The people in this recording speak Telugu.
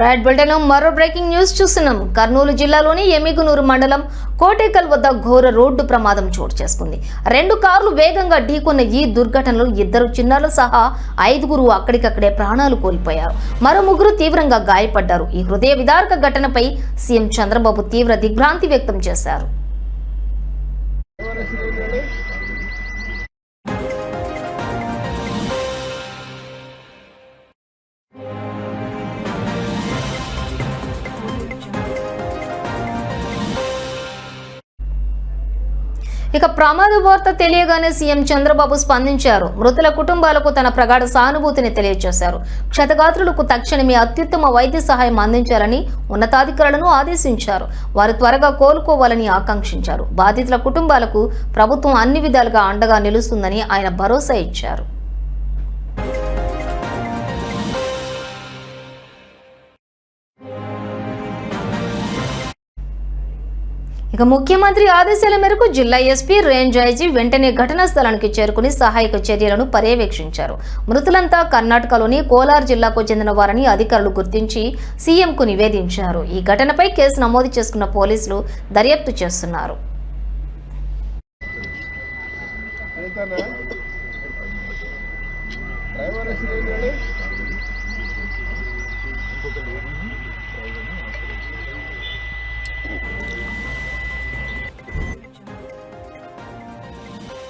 రైట్ బులెటిన్ మరో బ్రేకింగ్ న్యూస్ చూస్తున్నాం. కర్నూలు జిల్లాలోని ఎమిగునూరు మండలం కోటేకల్ వద్ద ఘోర రోడ్డు ప్రమాదం చోటు చేసుకుంది. రెండు కార్లు వేగంగా ఢీకొన్న ఈ దుర్ఘటనలో ఇద్దరు చిన్నారులు సహా ఐదుగురు అక్కడికక్కడే ప్రాణాలు కోల్పోయారు. మరో ముగ్గురు తీవ్రంగా గాయపడ్డారు. ఈ హృదయ విదారక ఘటనపై సీఎం చంద్రబాబు తీవ్ర దిగ్భ్రాంతి వ్యక్తం చేశారు. ఇక ప్రమాద వార్త తెలియగానే సీఎం చంద్రబాబు స్పందించారు. మృతుల కుటుంబాలకు తన ప్రగాఢ సానుభూతిని తెలియజేశారు. క్షతగాత్రులకు తక్షణమే అత్యుత్తమ వైద్య సహాయం అందించాలని ఉన్నతాధికారులను ఆదేశించారు. వారు త్వరగా కోలుకోవాలని ఆకాంక్షించారు. బాధితుల కుటుంబాలకు ప్రభుత్వం అన్ని విధాలుగా అండగా నిలుస్తుందని ఆయన భరోసా ఇచ్చారు. ఇక ముఖ్యమంత్రి ఆదేశాల మేరకు జిల్లా ఎస్పీ రేంజ్ ఐజీ వెంటనే ఘటనా స్థలానికి చేరుకుని సహాయక చర్యలను పర్యవేక్షించారు. మృతులంతా కర్ణాటకలోని కోలార్ జిల్లాకు చెందిన వారని అధికారులు గుర్తించి సీఎంకు నివేదించారు. ఈ ఘటనపై కేసు నమోదు చేసుకున్న పోలీసులు దర్యాప్తు చేస్తున్నారు. డ్రైవర్